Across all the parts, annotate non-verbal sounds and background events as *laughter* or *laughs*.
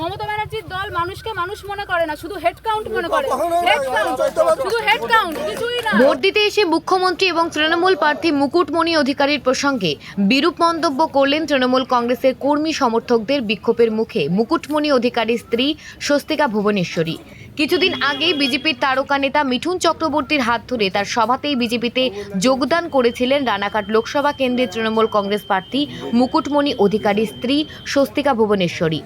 মমতা ব্যানার্জির দল মানুষকে মানুষ মনে করে না শুধু হেড কাউন্ট মনে করে। হেড কাউন্ট শুধু হেড কাউন্ট কিছুই না। ভোট দিতে এসে মুখ্যমন্ত্রী এবং তৃণমূল প্রার্থী মুকুটমণি অধিকারীর প্রসঙ্গে বিরূপ মন্তব্য করলেন তৃণমূল কংগ্রেসের কর্মী সমর্থকদের বিক্ষোভের মুখে মুকুটমণি অধিকারীর স্ত্রী স্বস্তিকা ভুবনেশ্বরী। কিছুদিন আগে বিজেপির তারকা নেতা মিঠুন চক্রবর্তীর হাত ধরে তার সভাতেই বিজেপিতে যোগদান করেছিলেন রানাঘাট লোকসভা কেন্দ্রের তৃণমূল কংগ্রেস প্রার্থী মুকুটমণি অধিকারীর স্ত্রী স্বস্তিকা ভুবনেশ্বরী।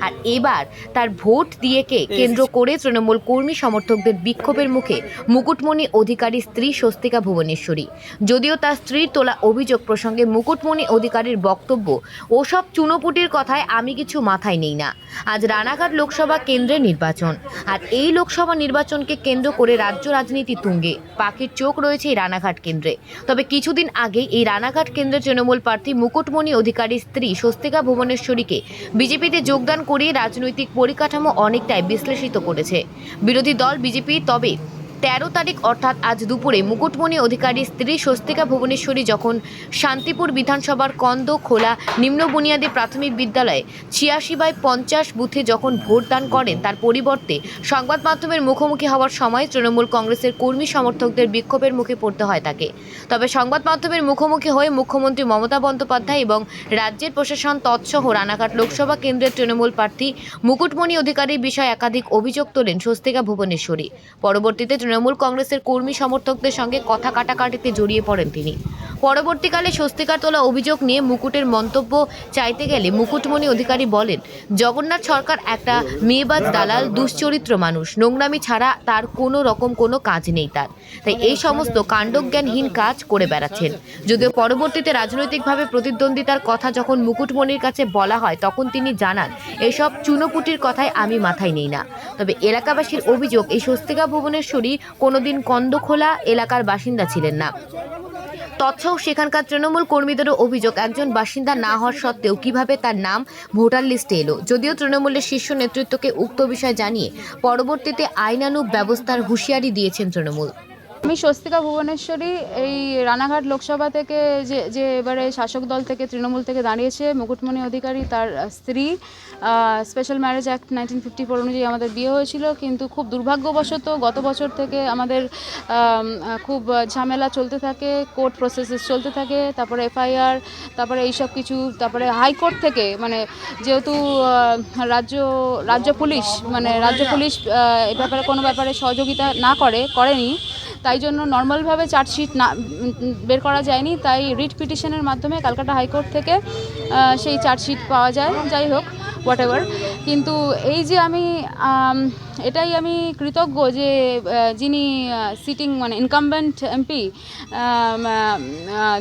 আর এবার তার ভোট দিয়েকে কেন্দ্র করে তৃণমূল কর্মী সমর্থকদের বিক্ষোভের মুখে মুকুটমণি অধিকারী স্ত্রী স্বস্তিকা ভুবনেশ্বরী। যদিও তার স্ত্রীর তোলা অভিযোগ প্রসঙ্গে মুকুটমণি অধিকারীর বক্তব্য ওসব চুনোপুটির কথায় আমি কিছু মাথায় নেই না। আজ রানাঘাট লোকসভা কেন্দ্রের নির্বাচন। আর এই লোকসভা নির্বাচনকে কেন্দ্র করে রাজ্য রাজনীতি তুঙ্গে। পাখির চোখ রয়েছে এই রানাঘাট কেন্দ্রে। তবে কিছুদিন আগে এই রানাঘাট কেন্দ্রের তৃণমূল প্রার্থী মুকুটমণি অধিকারীর স্ত্রী স্বস্তিকা ভুবনেশ্বরীকে বিজেপিতে যোগদান করে রাজনৈতিক পরিকাঠামো অনেকটাই বিশ্লেষিত করেছে। বিরোধী দল বিজেপি তবে তেরো তারিখ, অর্থাৎ আজ দুপুরে, মুকুটমণি অধিকারী স্ত্রী স্বস্তিকা ভুবনেশ্বরী যখন শান্তিপুর বিধানসভার কন্দ খোলা নিম্ন বুনিয়াদী প্রাথমিক বিদ্যালয়ে ছিয়াশি বাই পঞ্চাশ বুথে যখন ভোটদান করেন, তার পরিবর্তে সংবাদ মাধ্যমের মুখোমুখি হওয়ার সময় তৃণমূল কংগ্রেসের কর্মী সমর্থকদের বিক্ষোভের মুখে পড়তে হয় তাকে। তবে সংবাদ মাধ্যমের মুখোমুখি হয়ে মুখ্যমন্ত্রী মমতা বন্দ্যোপাধ্যায় এবং রাজ্যের প্রশাসন তৎসহ রানাঘাট লোকসভা কেন্দ্রের তৃণমূল প্রার্থী মুকুটমণি অধিকারীর বিষয়ে একাধিক অভিযোগ তোলেন স্বস্তিকা ভুবনেশ্বরী। পরবর্তীতে তৃণমূল কংগ্রেসের কর্মী সমর্থকদের সঙ্গে কথা কাটাকাটিতে জড়িয়ে পড়েন তিনি। পরবর্তীকালে স্বস্তিকার তোলা অভিযোগ নিয়ে মুকুটের মন্তব্য চাইতে গেলে মুকুটমণি অধিকারী বলেন, জগন্নাথ সরকার একটা মেয়েবাজ দালাল, দুশ্চরিত্র মানুষ। নোংরামি ছাড়া তার কোনো রকম কোনো কাজ নেই তার। তাই এই সমস্ত কাণ্ডজ্ঞানহীন কাজ করে বেড়াচ্ছেন। যদিও পরবর্তীতে রাজনৈতিকভাবে প্রতিদ্বন্দ্বিতার কথা যখন মুকুটমণির কাছে বলা হয়, তখন তিনি জানান, এসব চুনোপুটির কথায় আমি মাথায় নেই না। তবে এলাকাবাসীর অভিযোগ, এই স্বস্তিকা ভুবনেশ্বরী কোনোদিন কন্দখোলা এলাকার বাসিন্দা ছিলেন না। তৎসহ সেখানকার তৃণমূল কর্মীদেরও অভিযোগ, একজন বাসিন্দা না হওয়ার সত্ত্বেও কীভাবে তার নাম ভোটার লিস্টে এলো? যদিও তৃণমূলের শীর্ষ নেতৃত্বকে উক্ত বিষয় জানিয়ে পরবর্তীতে আইনানুগ ব্যবস্থার হুঁশিয়ারি দিয়েছেন তৃণমূল। আমি স্বস্তিকা ভুবনেশ্বরী, এই রানাঘাট লোকসভা থেকে যে যে এবারে শাসক দল থেকে তৃণমূল থেকে দাঁড়িয়েছে মুকুটমণি অধিকারী, তার স্ত্রী special marriage act nineteen fifty four অনুযায়ী আমাদের বিয়ে হয়েছিল। কিন্তু খুব দুর্ভাগ্যবশত গত বছর থেকে আমাদের খুব ঝামেলা চলতে থাকে, কোর্ট প্রসেসেস চলতে থাকে, তারপরে এফআইআর তারপরে এইসব কিছু, তারপরে হাইকোর্ট থেকে মানে যেহেতু রাজ্য রাজ্য পুলিশ মানে রাজ্য পুলিশ এ ব্যাপারে কোনো ব্যাপারে সহযোগিতা না করে, করেনি। তাই জন্য নর্মালভাবে চার্জশিট না বের করা যায়নি। তাই রিট পিটিশনের মাধ্যমে ক্যালকাটা হাইকোর্ট থেকে সেই চার্জশিট পাওয়া যায়। যাই হোক হোয়াট এভার কিন্তু এই যে আমি এটাই আমি কৃতজ্ঞ যে যিনি সিটিং মানে incumbent MP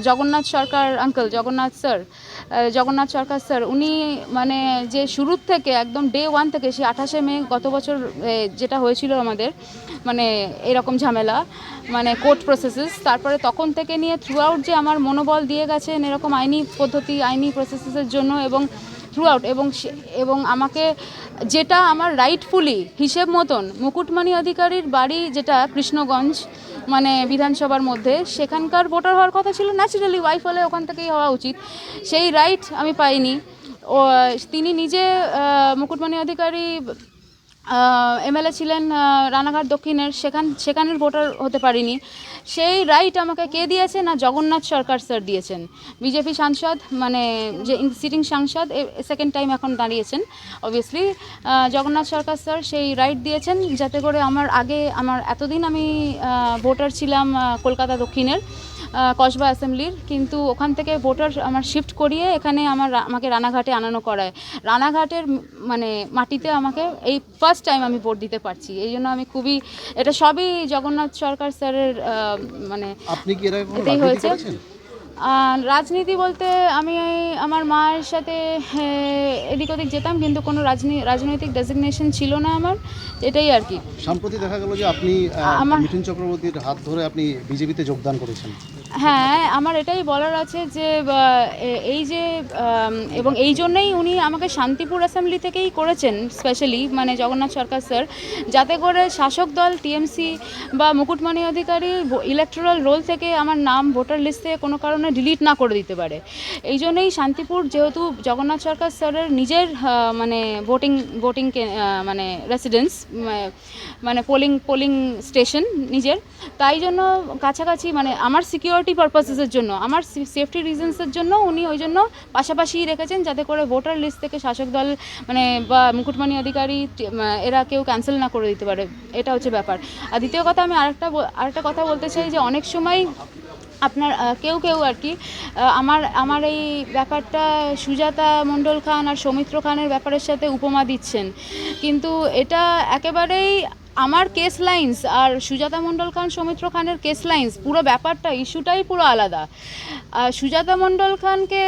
Jagannath Sarkar uncle Jagannath sir Jagannath Sarkar sir উনি মানে যে শুরুর থেকে, একদম ডে ওয়ান থেকে সে আঠাশে মে গত বছর যেটা হয়েছিল আমাদের মানে এরকম ঝামেলা মানে কোর্ট প্রসেসেস তারপরে তখন থেকে নিয়ে থ্রু আউট যে আমার মনোবল দিয়ে গেছেন এরকম আইনি পদ্ধতি, আইনি প্রসেসেসের জন্য এবং থ্রু আউট এবং এবং আমাকে যেটা আমার রাইটফুলি হিসেব মতন মুকুটমণি অধিকারীর বাড়ি যেটা কৃষ্ণগঞ্জ মানে বিধানসভার মধ্যে, সেখানকার ভোটার হওয়ার কথা ছিল ন্যাচারালি ওয়াইফ হলে ওখান থেকেই হওয়া উচিত। সেই রাইট আমি পাইনি। ও, তিনি নিজে মুকুটমণি অধিকারী এমএলএ ছিলেন রানাঘাট দক্ষিণের, সেখান, সেখানের ভোটার হতে পারিনি। সেই রাইট আমাকে কে দিয়েছে না জগন্নাথ সরকার স্যার দিয়েছেন। বিজেপি সাংসদ মানে যে সিটিং সাংসদ সেকেন্ড টাইম এখন দাঁড়িয়েছেন অবভিয়াসলি জগন্নাথ সরকার স্যার সেই রাইট দিয়েছেন, যাতে করে আমার আগে, আমার এতদিন আমি ভোটার ছিলাম কলকাতা দক্ষিণের কসবা অ্যাসেম্বলির কিন্তু ওখান থেকে ভোটার আমার শিফট করিয়ে এখানে আমার, আমাকে রানাঘাটে আনানো করায়। রানাঘাটের মানে মাটিতে আমাকে এই ফার্স্ট টাইম আমি ভোট দিতে পারছি। এই জন্য আমি খুবই এটা সবই জগন্নাথ সরকার স্যারের মানে আপনি কি এটাই রাজনীতি হয়েছে। রাজনীতি বলতে আমি আমার মায়ের সাথে এদিক ওদিক যেতাম কিন্তু কোনো রাজনী রাজনৈতিক ডেজিগনেশন ছিল না আমার এটাই আর কি। সম্প্রতি দেখা গেল যে আপনি মিঠুন চক্রবর্তীর হাত ধরে আপনি বিজেপিতে যোগদান করেছেন। হ্যাঁ আমার এটাই বলার আছে যে এই যে এবং এই জন্যই উনি আমাকে শান্তিপুর অ্যাসেম্বলি থেকেই করেছেন স্পেশালি মানে জগন্নাথ সরকার স্যার যাতে করে শাসক দল টিএমসি বা মুকুটমণি অধিকারী ইলেকট্রাল রোল থেকে আমার নাম ভোটার লিস্ট থেকে কোনো কারণে ডিলিট না করে দিতে পারে। এই জন্যই শান্তিপুর যেহেতু জগন্নাথ সরকার স্যারের নিজের মানে ভোটিং ভোটিং মানে রেসিডেন্স মানে পোলিং পোলিং স্টেশন নিজের। তাই জন্য কাছাকাছি মানে আমার সিকিউরিটি পারপাসেসের জন্য। আমার সেফটি রিজনসের জন্য উনি ওই জন্য পাশাপাশি রেখেছেন যাতে করে ভোটার লিস্ট থেকে শাসক দল মানে বা মুকুটমণি অধিকারী এরা কেউ ক্যান্সেল না করে দিতে পারে। এটা হচ্ছে ব্যাপার। আর দ্বিতীয় কথা আমি আরেকটা আরেকটা কথা বলতে চাই যে অনেক সময় আপনার কেউ কেউ আর কি আমার আমার এই ব্যাপারটা সুজাতা মণ্ডল খান আর সৌমিত্র খানের ব্যাপারের সাথে উপমা দিচ্ছেন। কিন্তু এটা একেবারেই আমার কেস লাইন্স আর সুজাতা মণ্ডল খান, সৌমিত্র খানের কেস লাইন্স পুরো ব্যাপারটা ইস্যুটাই পুরো আলাদা। সুজাতা মণ্ডল খানকে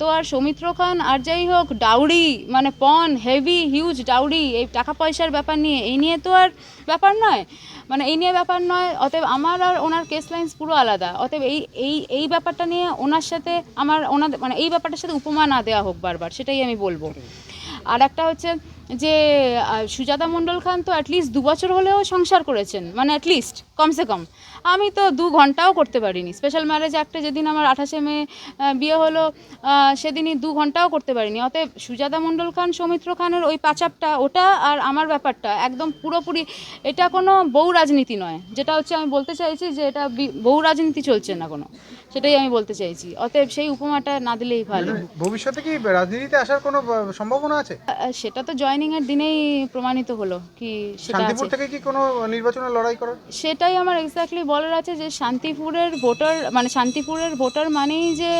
তো আর সৌমিত্র খান আর যাই হোক ডাউরি মানে পন হেভি হিউজ ডাউরি এই টাকা পয়সার ব্যাপার নিয়ে, এই নিয়ে তো আর ব্যাপার নয়। মানে এই নিয়ে ব্যাপার নয়, অতএব আমার আর ওনার কেস লাইন্স পুরো আলাদা। অতএব এই এই এই ব্যাপারটা নিয়ে ওনার সাথে আমার, ওনাদের মানে এই ব্যাপারটার সাথে উপমা না দেওয়া হোক বারবার, সেটাই আমি বলব। আর একটা হচ্ছে যে সুজাতা মণ্ডল খান তো অ্যাটলিস্ট দু বছর হলেও সংসার করেছেন মানে অ্যাটলিস্ট কমসে কম। আমি তো দু ঘন্টাও করতে পারিনি। স্পেশাল ম্যারেজ অ্যাক্টে যেদিন আমার আঠাশে মে বিয়ে হলো সেদিনই দু ঘন্টাও করতে পারিনি। অতএব সুজাতা মণ্ডল খান সৌমিত্র খানের ওই পাচাপটা ওটা আর আমার ব্যাপারটা একদম পুরোপুরি এটা কোনো বউ রাজনীতি নয়। যেটা হচ্ছে আমি বলতে চাইছি যে এটা বউ রাজনীতি চলছে না কোনো। সেটাই আমি বলতে চাইছি। অতএব সেই উপমাটা না দিলেই ভালো। ভবিষ্যতে কি রাজনীতিতে আসার কোনো সম্ভাবনা আছে? সেটা তো জয়নিং এর দিনেই প্রমাণিত হলো কি সেটা থেকে কি কোনো নির্বাচনে লড়াই করার? সেটাই আমার এক্স্যাক্টলি বলার আছে যে শান্তিপুরের ভোটার মানে শান্তিপুরের ভোটার মানেই যে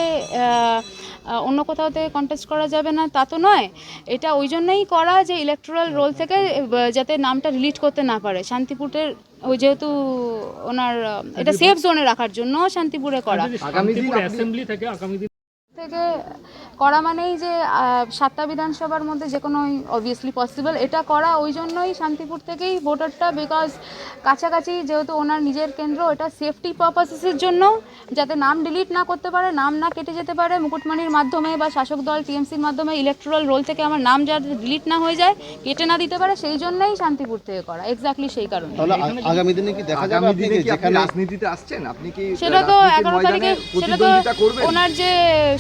অন্য কোথাও থেকে কন্টেস্ট করা যাবে না তা তো নয়। এটা ওই জন্যই করা যে ইলেকট্রাল রোল থেকে যাতে নামটা রিলিট করতে না পারে। শান্তিপুরের ওই যেহেতু ওনার এটা সেফ জোনে রাখার জন্য শান্তিপুরে করা। শান্তিপুর অ্যাসেম্বলি থেকে আগামী দিন থেকে করা মানেই যে সাতটা বিধানসভার মধ্যে যে কোনো অবভিয়াসলি পসিবল এটা করা ওই জন্যই শান্তিপুর থেকেই ভোটারটা বিকজ কাছাকাছি যেহেতু ওনার নিজের কেন্দ্র এটা সেফটি পারপাসেসের জন্য যাতে নাম ডিলিট না করতে পারে নাম না কেটে যেতে পারে মুকুটমণির মাধ্যমে বা শাসক দল টিএমসির মাধ্যমে ইলেকট্রাল রোল থেকে আমার নাম যাতে ডিলিট না হয়ে যায় কেটে না দিতে পারে সেই জন্যই শান্তিপুর থেকে করা এক্স্যাক্টলি সেই কারণে। আগামী দিনে কি দেখা যাবে? আপনি কি রাজনীতিতে আসছেন? আপনি কি সেটা তো রাজনীতির এগারো ময়দানে তারিখে সেটা তো ওনার যে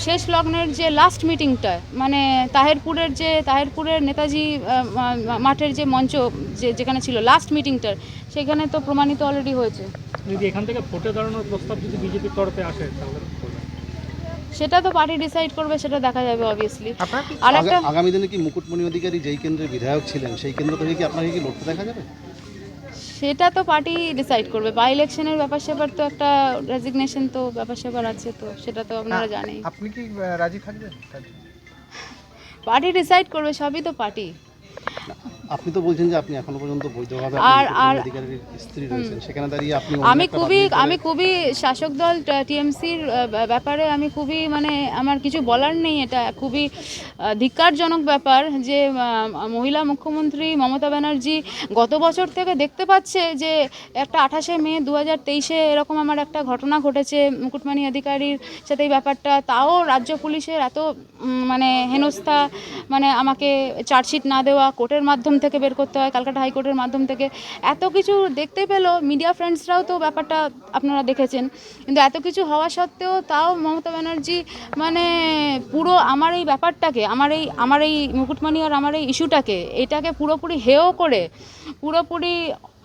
শেষ লগ্নের যে লাস্ট মিটিংটা মানে তাহেরপুরের যে তাহেরপুরের নেতাজি মাঠের যে মঞ্চ যে যেখানে ছিল লাস্ট মিটিংটার সেখানে তো প্রমাণিত অলরেডি হয়েছে। যদি এখান থেকে ভোটে দাঁড়ানোর প্রস্তাব যদি বিজেপির তরফে আসে তাহলে সেটা তো পার্টি ডিসাইড করবে সেটা দেখা যাবে অবভিয়াসলি আর একটা আগামী দিনে কি মুকুটমণি অধিকারী যেই কেন্দ্রের বিধায়ক ছিলেন সেই কেন্দ্র থেকে কি আপনাকে কি লড়তে দেখা যাবে? সেটা তো পার্টি ডিসাইড করবে। বাই ইলেকশনের ব্যাপার স্যাপার তো একটা রেজিগনেশন তো ব্যাপার স্যাপার আছে তো সেটা তো আপনারা জানেন আপনি কি রাজি থাকবেন? পার্টি ডিসাইড করবে সবই তো পার্টি আপনি তো বলছেন যে আপনি এখনও পর্যন্ত বৈধভাবে আর- আর- স্ত্রী রয়েছেন সেখানে দাঁড়িয়ে আপনি আমি খুবই আমি খুবই শাসক দল টিএমসির ব্যাপারে আমি খুবই মানে আমার কিছু বলার নেই এটা খুবই ধিক্কারজনক ব্যাপার যে মহিলা মুখ্যমন্ত্রী মমতা ব্যানার্জি গত বছর থেকে দেখতে পাচ্ছে যে একটা আঠাশে মে দু হাজার তেইশে এরকম আমার একটা ঘটনা ঘটেছে মুকুটমণি অধিকারীর সাথে এই ব্যাপারটা তাও রাজ্য পুলিশের এত মানে হেনস্থা মানে আমাকে চার্জশিট না দেওয়া কোর্টের মাধ্যম থেকে বের করতে হয় ক্যালকাটা হাইকোর্টের মাধ্যম থেকে। এত কিছু দেখতে পেল মিডিয়া ফ্রেন্ডসরাও তো ব্যাপারটা আপনারা দেখেছেন। কিন্তু এত কিছু হওয়া সত্ত্বেও তাও মমতা ব্যানার্জি মানে পুরো আমার এই ব্যাপারটাকে, আমার এই আমার এই মুকুটমণি আর আমার এই ইস্যুটাকে, এটাকে পুরোপুরি হেয় করে, পুরোপুরি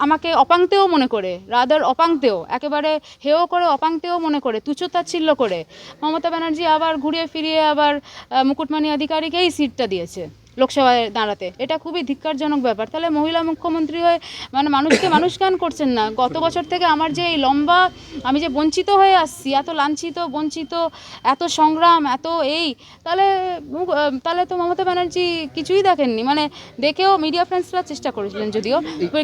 আমাকে অপাংতেও মনে করে রাদার অপাংতেও, একেবারে হেয় করে, অপাংতেও মনে করে তুচ্ছতাচ্ছিল্য করে। মমতা ব্যানার্জি আবার ঘুরিয়ে ফিরিয়ে আবার মুকুটমণি অধিকারীকেই সিটটা দিয়েছে। লোকসভায় দাঁড়াতে। এটা খুবই ধিক্কারজনক ব্যাপার। তাহলে মহিলা মুখ্যমন্ত্রী হয়ে মানে মানুষকে *coughs* মানুষ গান করছেন না। গত বছর থেকে আমার যে এই লম্বা আমি যে বঞ্চিত হয়ে আসছি, এত লাঞ্ছিত, বঞ্চিত, এত সংগ্রাম, এত এই, তাহলে তাহলে তো মমতা ব্যানার্জি কিছুই দেখেননি। মানে দেখেও মিডিয়া ফ্রেন্ডসরা চেষ্টা করেছিলেন যদিও,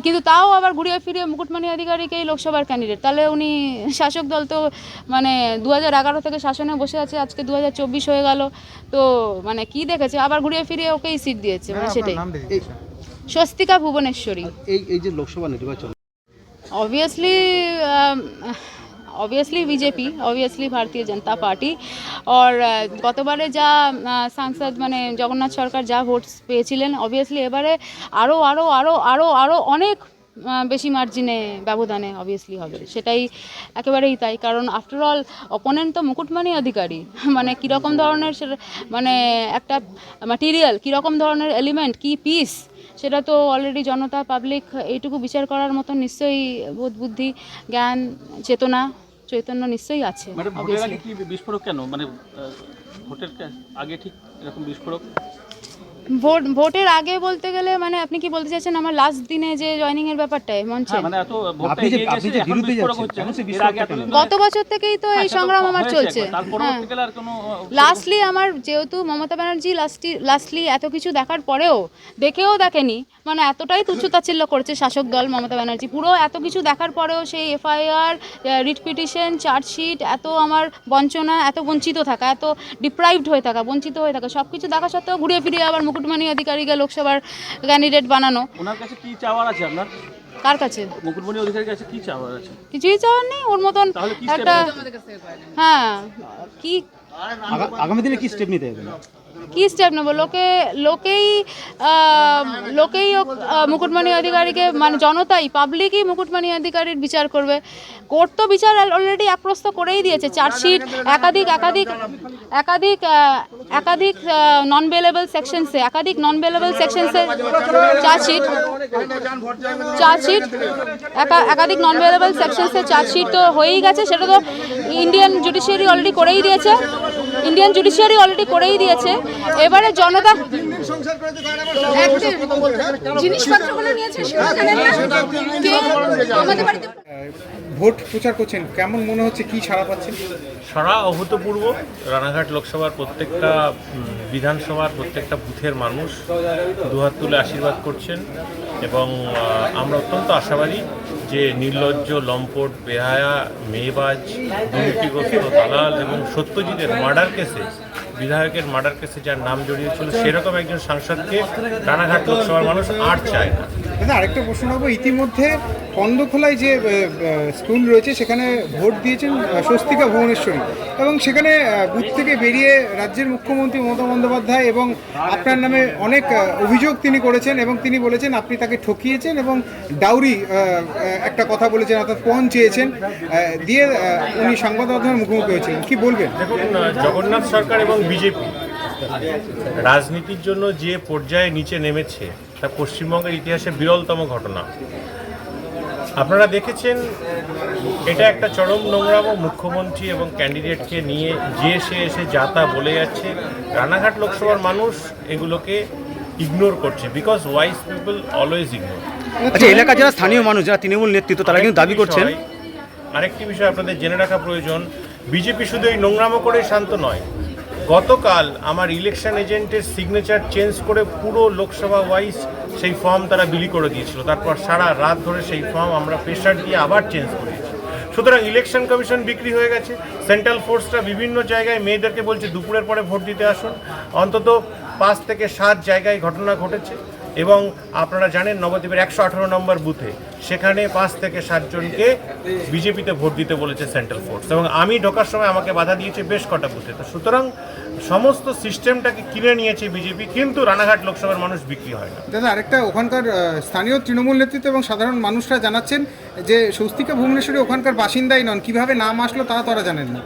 কিন্তু তাও আবার ঘুরিয়ে ফিরিয়ে মুকুটমণি অধিকারীকেই লোকসভার ক্যান্ডিডেট তাহলে উনি শাসক দল তো মানে দু হাজার এগারো থেকে শাসনে বসে আছে, আজকে দু হাজার চব্বিশ হয়ে গেল। তো মানে কি দেখেছে? আবার ঘুরিয়ে ফিরিয়ে ওকেই সিট দিয়েছে মানে সেটাই নাম রেজিস্ট্রেশন স্বস্তিকা ভুবনেশ্বরী এই এই যে লোকসভা নির্বাচন obviously obviously BJP obviously Bharatiya Janata party और আহ, গতবারে যা আহ, সাংসদ মানে জগন্নাথ সরকার যা ভোট পেয়েছিলেন অবভিয়াসলি এবারে আরও আরও আরও আরও আরও অনেক আহ, বেশি মার্জিনে ব্যবধানে অবভিয়াসলি হবে। সেটাই একেবারেই তাই। কারণ আফটার অল অপোনেন্ট তো মুকুটমণি অধিকারী। *laughs* মানে কীরকম ধরনের সেটা মানে একটা ম্যাটেরিয়াল কীরকম ধরনের এলিমেন্ট কী পিস সেটা তো অলরেডি জনতা পাবলিক এইটুকু বিচার করার মতো নিশ্চয়ই বোধ বুদ্ধি জ্ঞান চেতনা চৈতন্য নিশ্চয়ই আছে বিস্ফোরক কেন? মানে ভোটের আগে ঠিক এরকম বিস্ফোরক? ভোট ভোটের আগে বলতে গেলে মানে আপনি কি বলতে চাইছেন আমার লাস্ট দিনে যে জয়নিং এর ব্যাপারটাই মঞ্চে? হ্যাঁ মানে এত ভোটটা আপনি আপনি যে বিরুদ্ধে যাচ্ছেন, হচ্ছে। কেন সেই এর আগে গত বছর থেকেই তো হ্যাঁ, এই সংগ্রাম আমার চলছে। হ্যাঁ। আর কোনো লাস্টলি আমার যেহেতু মমতা ব্যানার্জি লাস্টলি লাস্টলি এত কিছু দেখার পরেও দেখেও দেখেনি মানে এতটাই তুচ্ছতাচ্ছিল্য করেছে শাসক দল মমতা ব্যানার্জি। পুরো এত কিছু দেখার পরেও সেই এফআইআর রিট পিটিশন চার্জশিট এত আমার বঞ্চনা এত বঞ্চিত থাকা এত ডিপ্রাইভড হয়ে থাকা বঞ্চিত হয়ে থাকা সব কিছু দেখা সত্ত্বেও ঘুরিয়ে ফিরিয়ে আবার মুকুটমণি অধিকারীকে লোকসভার ক্যান্ডিডেট বানানো। ওনার কাছে কি চাওয়ার আছে আপনার? কার কাছে? মুকুটমণি অধিকারীর কাছে কি চাওয়ার আছে? কিছুই চাওয়ার নেই ওর মতন তাহলে একটা হ্যাঁ কি আগামী দিনে কি স্টেপ নিতে হবে? কি স্টেপ নেব? লোকে, লোকেই লোকেই মুকুটমণি অধিকারীকে মানে জনতাই পাবলিকই মুকুটমণি অধিকারীর বিচার করবে। কোর্ট তো বিচার অলরেডি একপ্রস্ত করেই দিয়েছে। চার্জশিট, একাধিক একাধিক একাধিক একাধিক নন বেলেবল সেকশনসে একাধিক নন বেলেবল সেকশনসে চার্জশিট চার্জশিট, একা- একাধিক নন বেলেবল সেকশনসে চার্জশিট তো হয়েই গেছে। সেটা তো ইন্ডিয়ান জুডিশিয়ারি অলরেডি করেই দিয়েছে। ইন্ডিয়ান জুডিশিয়ারি অলরেডি করেই দিয়েছে। এবারে জনতা জিনিসপত্রগুলো নিয়েছে ভোট প্রচার করছেন কেমন মনে হচ্ছে কি ছাড়া পাচ্ছেন? সারা অভূতপূর্ব। রানাঘাট লোকসভার প্রত্যেকটা বিধানসভার প্রত্যেকটা বুথের মানুষ দুহাত তুলে আশীর্বাদ করছেন এবং আমরা অত্যন্ত আশাবাদী যে নির্লজ্জ, লম্পট, বেহায়া, মেয়েবাজ, দুর্নীতিগ্রস্ত দালাল এবং সত্যজিতের মার্ডার কেসে, বিধায়কের মার্ডার কেসে যার নাম জড়িয়েছিল সেরকম একজন সাংসদকে রানাঘাট লোকসভার মানুষ আর চায় না। দাদা, আরেকটা প্রশ্ন নেব ইতিমধ্যে কন্দখোলায় যে স্কুল রয়েছে, সেখানে ভোট দিয়েছেন স্বস্তিকা ভুবনেশ্বরী। এবং সেখানে বুথ থেকে বেরিয়ে রাজ্যের মুখ্যমন্ত্রী মমতা বন্দ্যোপাধ্যায় এবং আপনার নামে অনেক অভিযোগ তিনি করেছেন এবং তিনি বলেছেন, আপনি তাকে ঠকিয়েছেন এবং ডাউরি একটা কথা বলেছেন, অর্থাৎ পণ চেয়েছেন দিয়ে উনি সংবাদ মাধ্যমের মুখোমুখি হয়েছিলেন। কি বলবেন? জগন্নাথ সরকার এবং বিজেপি, রাজনীতির জন্য যে পর্যায়ে নিচে নেমেছে তা পশ্চিমবঙ্গের ইতিহাসে বিরলতম ঘটনা। আপনারা দেখেছেন এটা একটা চরম নোংরাম মুখ্যমন্ত্রী এবং ক্যান্ডিডেটকে নিয়ে যে সে এসে যা তা বলে যাচ্ছে রানাঘাট লোকসভার মানুষ এগুলোকে ইগনোর করছে because wise people always ignore আচ্ছা এলাকার যারা স্থানীয় মানুষ যারা তৃণমূল নেতৃত্ব তারা কিন্তু দাবি করছেন। আরেকটি বিষয় আপনাদের জেনে রাখা প্রয়োজন বিজেপি শুধু এই নোংরামো করে শান্ত নয় গতকাল আমার ইলেকশন এজেন্টের সিগনেচার চেঞ্জ করে পুরো লোকসভা ওয়াইজ সেই ফর্ম তারা বিলি করে দিয়েছিল। তারপর সারা রাত ধরে সেই ফর্ম আমরা প্রেশার দিয়ে আবার চেঞ্জ করেছি। সুতরাং ইলেকশন কমিশন বিক্রি হয়ে গেছে। সেন্ট্রাল ফোর্সরা বিভিন্ন জায়গায় মেয়েদেরকে বলছে, দুপুরের পরে ভোট দিতে আসুন। অন্তত পাঁচ থেকে সাত জায়গায় ঘটনা ঘটেছে এবং আপনারা জানেন নবদ্বীপের একশো আঠারো নম্বর বুথে সেখানে পাঁচ থেকে সাতজনকে বিজেপিতে ভোট দিতে বলেছে সেন্ট্রাল ফোর্স এবং আমি ঢোকার সময় আমাকে বাধা দিয়েছে বেশ কটা বুথে তো সুতরাং সমস্ত সিস্টেমটাকে কিনে নিয়েছে বিজেপি কিন্তু রানাঘাট লোকসভার মানুষ বিক্রি হয় না। দাদা আরেকটা ওখানকার স্থানীয় তৃণমূল নেতৃত্ব এবং সাধারণ মানুষরা জানাচ্ছেন যে স্বস্তিকা ভুবনেশ্বরী ওখানকার বাসিন্দাই নন। কীভাবে নাম আসলো তা তারা জানেন না।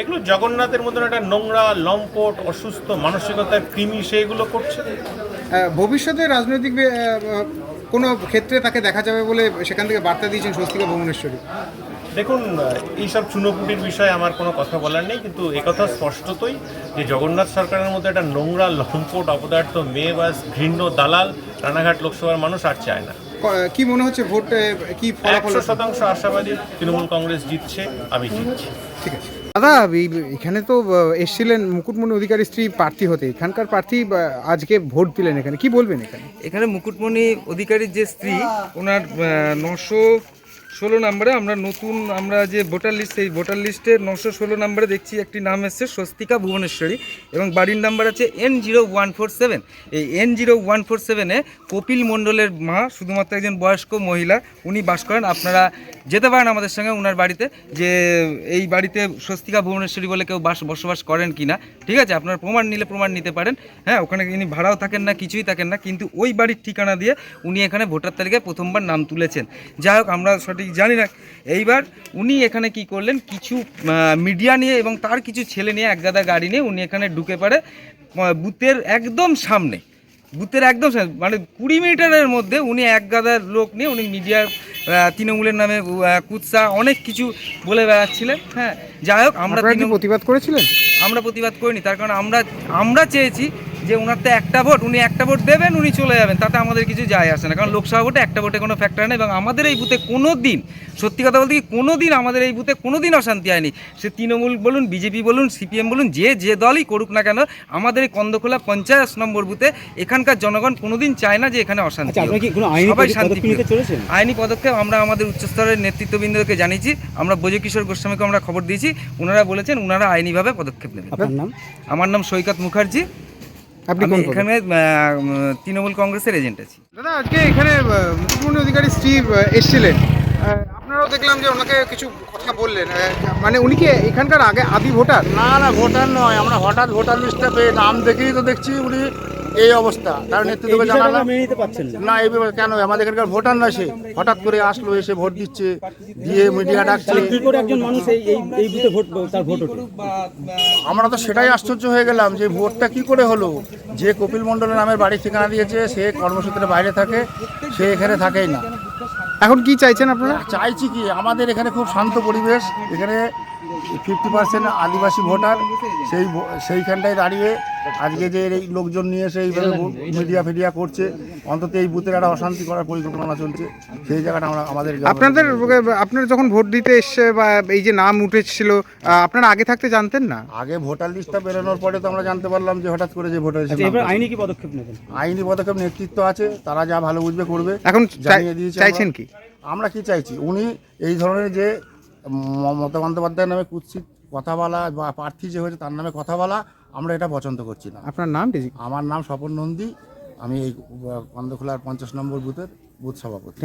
এগুলো জগন্নাথের মতন একটা নোংরা লম্পট অসুস্থ মানসিকতায় কৃমি সেগুলো করছে? ভবিষ্যতে রাজনৈতিক কোনো ক্ষেত্রে তাকে দেখা যাবে বলে সেখান থেকে বার্তা দিয়েছেন স্বস্তিকা ভুবনেশ্বরী। দেখুন এইসব চুনোপুটির বিষয়ে আমার কোনো কথা বলার নেই কিন্তু একথা স্পষ্টতই যে জগন্নাথ সরকারের মধ্যে একটা নোংরা লম্পট অপদার্থ মেয়ে বাস ঘৃণ্য দালাল রানাঘাট লোকসভার মানুষ আর চায় না। ক- মনে হচ্ছে ভোট কি ফলাফল একশো শতাংশ আশাবাদী তৃণমূল কংগ্রেস জিতছে আমি জিতছি। ঠিক আছে। দাদা এখানে তো এসছিলেন মুকুটমণি অধিকারী স্ত্রী প্রার্থী হতে। এখানকার প্রার্থী আজকে ভোট দিলেন এখানে। কি বলবেন এখানে? এখানে মুকুটমণি অধিকারীর যে স্ত্রী ওনার নশো ষোলো নম্বরে আমরা নতুন, আমরা যে ভোটার লিস্ট, সেই ভোটার লিস্টের নশো ষোলো নম্বরে দেখছি একটি নাম এসছে স্বস্তিকা ভুবনেশ্বরী এবং বাড়ির নাম্বার আছে N zero one four seven এই এন জিরো ওয়ান ফোর সেভেনে কপিল মণ্ডলের মা, শুধুমাত্র একজন বয়স্ক মহিলা, উনি বাস করেন। আপনারা যেতে পারেন আমাদের সঙ্গে ওনার বাড়িতে, যে এই বাড়িতে স্বস্তিকা ভুবনেশ্বরী বলে কেউ বাস, বসবাস করেন কি না ঠিক আছে, আপনারা প্রমাণ নিলে প্রমাণ নিতে পারেন। হ্যাঁ ওখানে ইনি ভাড়াও থাকেন না, কিছুই থাকেন না, কিন্তু ওই বাড়ির ঠিকানা দিয়ে উনি এখানে ভোটার তালিকায় প্রথমবার নাম তুলেছেন। যাই হোক, আমরা সঠিক জানি না। এইবার উনি এখানে কি করলেন কিছু মিডিয়া নিয়ে এবং তার কিছু ছেলে নিয়ে একগাদা গাড়ি নিয়ে উনি এখানে ঢুকে পড়ে বুথের একদম সামনে। বুথের একদম সামনে, মানে কুড়ি মিটারের মধ্যে উনি এক গাদার লোক নিয়ে উনি মিডিয়ার তৃণমূলের নামে কুৎসা অনেক কিছু বলে বেড়াচ্ছিলেন। হ্যাঁ যাই হোক আমরা প্রতিবাদ করেছিলেন? আমরা প্রতিবাদ করিনি তার কারণ আমরা আমরা চেয়েছি যে ওনার তো একটা ভোট উনি একটা ভোট দেবেন উনি চলে যাবেন। তাতে আমাদের কিছু যায় আসে না। কারণ লোকসভা ভোটে একটা ভোটে কোনো ফ্যাক্টর নেই এবং আমাদের এই বুথে কোনো দিন সত্যি কথা বলতে কি কোনো দিন আমাদের এই বুথে কোনো দিন অশান্তি হয়নি। সে তৃণমূল বলুন বিজেপি বলুন সিপিএম বলুন যে যে দলই করুক না কেন আমাদের এই কন্দখোলা পঞ্চায়েত নম্বর বুথে এখানকার জনগণ কোনোদিন চায় না যে এখানে অশান্তি সবাই শান্তি আইনি পদক্ষেপ আমরা আমাদের উচ্চস্তরের নেতৃত্ববৃন্দকে জানিয়েছি। আমরা ব্রজকিশোর গোস্বামীকে আমরা খবর দিয়েছি। ওনারা বলেছেন ওনারা আইনিভাবে পদক্ষেপ নেবেন। আমার নাম সৈকত মুখার্জি। আপনি আমি কোন এখানে তৃণমূল কংগ্রেসের এজেন্ট আছি। দাদা আজকে এখানে মুকুটমণি অধিকারী স্ত্রী এসেছিলেন। আপনারাও দেখলাম যে ওনাকে কিছু কথা বললেন। মানে উনি কি এখানকার আগে আদি ভোটার? না না ভোটার নয়। আমরা হঠাৎ ভোটার লিস্টটা পেয়ে নাম দেখেই তো দেখছি উনি এই অবস্থা। তার নেতৃত্বকে জানালাম না। এই ব্যাপারে কেন? আমাদের এখানকার ভোটার নয় সে? হঠাৎ করে আসলো এসে ভোট দিচ্ছে দিয়ে মিডিয়া ডাকছে। আমরা তো সেটাই আশ্চর্য হয়ে গেলাম যে ভোটটা কি করে হলো? যে কপিল মণ্ডলের নামের বাড়ির ঠিকানা দিয়েছে সে কর্মসূত্রে বাইরে থাকে সে এখানে থাকেই না। এখন কি চাইছেন আপনারা? চাইছি কি আমাদের এখানে খুব শান্ত পরিবেশ এখানে ফিফটি পার্সেন্ট আদিবাসী ভোটার সেই ভো- সেইখানটায় দাঁড়িয়ে আজকে যে এই লোকজন নিয়ে এসে এইভাবে মিডিয়া ফিডিয়া করছে অন্তত এই বুথের একটা অশান্তি করার পরিকল্পনা চলছে সেই জায়গাটা আমরা আমাদের আপনাদের আপনারা যখন ভোট দিতে এসছে বা এই যে নাম উঠেছিল আপনারা আগে থাকতে জানতেন না? আগে ভোটার লিস্টটা বেরোনোর পরে তো আমরা জানতে পারলাম যে হঠাৎ করে যে ভোটার আইনি কি পদক্ষেপ নেবেন? আইনি পদক্ষেপ নেতৃত্ব আছে তারা যা ভালো বুঝবে করবে এখন জানিয়ে দিয়েছি আমরা। চাইছেন কি? আমরা কি চাইছি? উনি এই ধরনের যে মমতা বন্দ্যোপাধ্যায়ের নামে কুৎসিত কথা বলা বা প্রার্থী যে হয়েছে তার নামে কথা বলা আমরা এটা পছন্দ করছি না। আপনার নাম আমার নাম স্বপন নন্দী আমি এই কন্দখোলার পঞ্চাশ নম্বর বুথের বুথ সভাপতি।